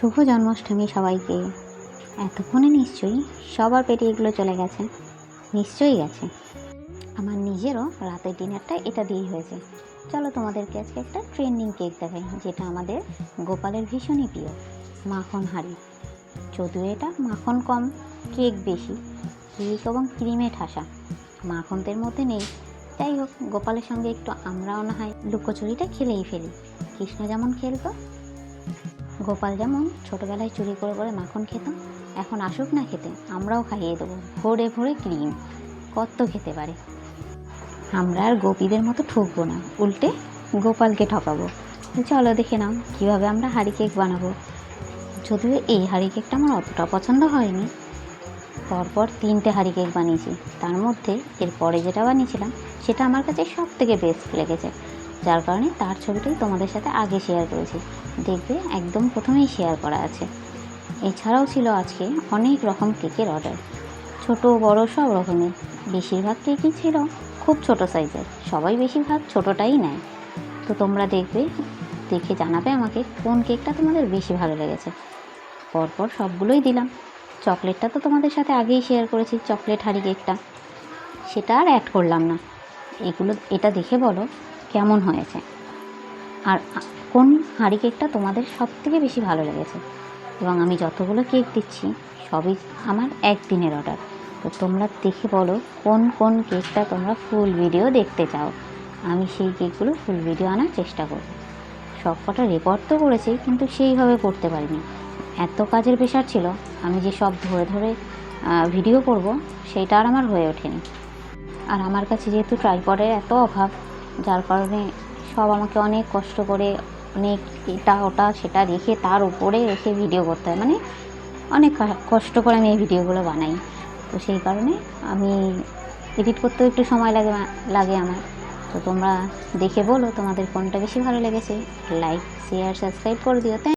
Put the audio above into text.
শুভ জন্মাষ্টমী সবাইকে। এতক্ষণে নিশ্চয়ই সবার পেটে এগুলো চলে গেছে। নিশ্চয়ই গেছে আমার নিজেরও রাতের ডিনারটা এটা দিয়েই হয়েছে। চলো তোমাদেরকে আজকে একটা ট্রেন্ডিং কেক দেখাই, যেটা আমাদের গোপালের ভীষণই প্রিয়, মাখন হাড়ি। যদিও এটা মাখন কম কেক বেশি কেক এবং ক্রিমে ঠাসা। মাখনদের মধ্যে নেই। যাই হোক, গোপালের সঙ্গে একটু আমরাও না হয় লুকোচুরিটা খেলেই ফেলি। কৃষ্ণ যেমন খেলতো গোপাল যেমন ছোটোবেলায় চুরি করে করে মাখন খেতাম এখন আসুক না খেতে, আমরাও খাইয়ে দেবো। ভোরে ভোরে ক্রিম কত খেতে পারে। আমরা আর গোপীদের মতো ঠকবো না, উল্টে গোপালকে ঠকাবো। চলো দেখে নাও, কীভাবে আমরা হাঁড়ি কেক বানাবো। যদিও এই হাঁড়ি কেকটা আমার অতটা পছন্দ হয়নি। পরপর তিনটে হাঁড়ি কেক বানিয়েছি। তার মধ্যে এরপরে যেটা বানিয়েছিলাম, সেটা আমার কাছে সব থেকে বেস্ট লেগেছে। যার কারণে তার ছবিটাই তোমাদের সাথে আগে শেয়ার করেছি। দেখবে একদম প্রথমেই শেয়ার করা আছে। এছাড়াও ছিল আজকে অনেক রকম কেকের অর্ডার ছোট, বড় সব রকমের। বেশিরভাগ কেকই ছিল খুব ছোট সাইজের সবাই বেশিরভাগ ছোটোটাই নেয়। তো তোমরা দেখবে, দেখে জানাবে আমাকে কোন কেকটা তোমাদের বেশি ভালো লেগেছে। পরপর সবগুলোই দিলাম। চকলেটটা তো তোমাদের সাথে আগেই শেয়ার করেছি, চকলেট হাঁড়ি কেকটা। সেটা আর অ্যাড করলাম না। এগুলো, এটা দেখে বলো কেমন হয়েছে? আর কোন হাঁড়ি কেকটা তোমাদের সব থেকে বেশি ভালো লেগেছে? এবং আমি যতগুলো কেক দিচ্ছি, সবই আমার একদিনের অর্ডার। তো তোমরা দেখে বলো, কোন কোন কেকটা তোমরা ফুল ভিডিও দেখতে চাও? আমি সেই কেকগুলো ফুল ভিডিও আনার চেষ্টা করব। সব কটা রেকর্ড তো করেছি, কিন্তু সেইভাবে করতে পারিনি। এত কাজের প্রেশার ছিল, আমি যে সব ধরে ধরে ভিডিও করব, সেটা আর আমার হয়ে ওঠেনি। আর আমার কাছে যেহেতু ট্রাইপডের এত অভাব যার কারণে সব আমাকে অনেক কষ্ট করে অনেক এটা, ওটা, সেটা রেখে তার উপরে রেখে ভিডিও করতে হয়। মানে অনেক কষ্ট করে আমি এই ভিডিওগুলো বানাই। তো সেই কারণে আমি এডিট করতেও একটু সময় লাগে লাগে আমার। তো তোমরা দেখে বলো তোমাদের কোনটা বেশি ভালো লেগেছে। লাইক শেয়ার সাবস্ক্রাইব করে দিও।